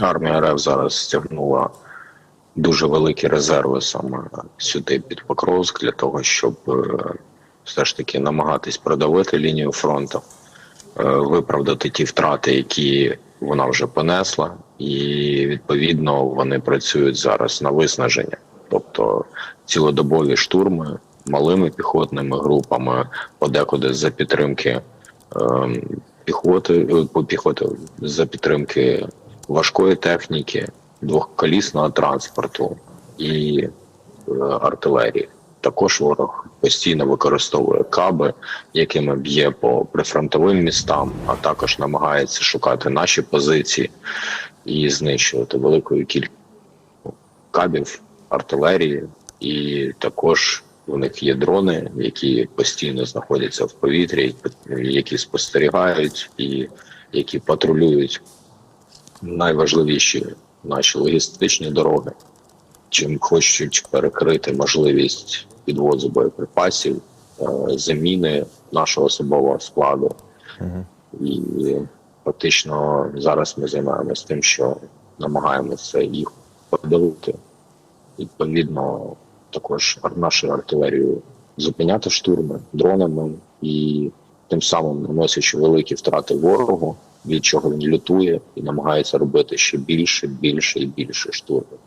Армія РФ зараз стягнула дуже великі резерви саме сюди під Покровськ для того, щоб е, все ж таки намагатись продавити лінію фронту, е, виправдати ті втрати, які вона вже понесла, і відповідно вони працюють зараз на виснаження, тобто цілодобові штурми малими піхотними групами, подекуди за підтримки ем, піхоти е, по піхоти за підтримки важкої техніки, двохколісного транспорту і е, артилерії. Також ворог постійно використовує каби, якими б'є по прифронтовим містам, а також намагається шукати наші позиції і знищувати великою кількістю кабів, артилерії, і також у них є дрони, які постійно знаходяться в повітрі, які спостерігають і які патрулюють найважливіші наші логістичні дороги, чим хочуть перекрити можливість підвозу боєприпасів, е, заміни нашого особового складу. І фактично зараз ми займаємося тим, що намагаємося їх подавити. Відповідно, також нашу артилерію зупиняти штурми дронами і тим самим наносячи великі втрати ворогу, від чого він лютує і намагається робити ще більше, більше і більше штурмів.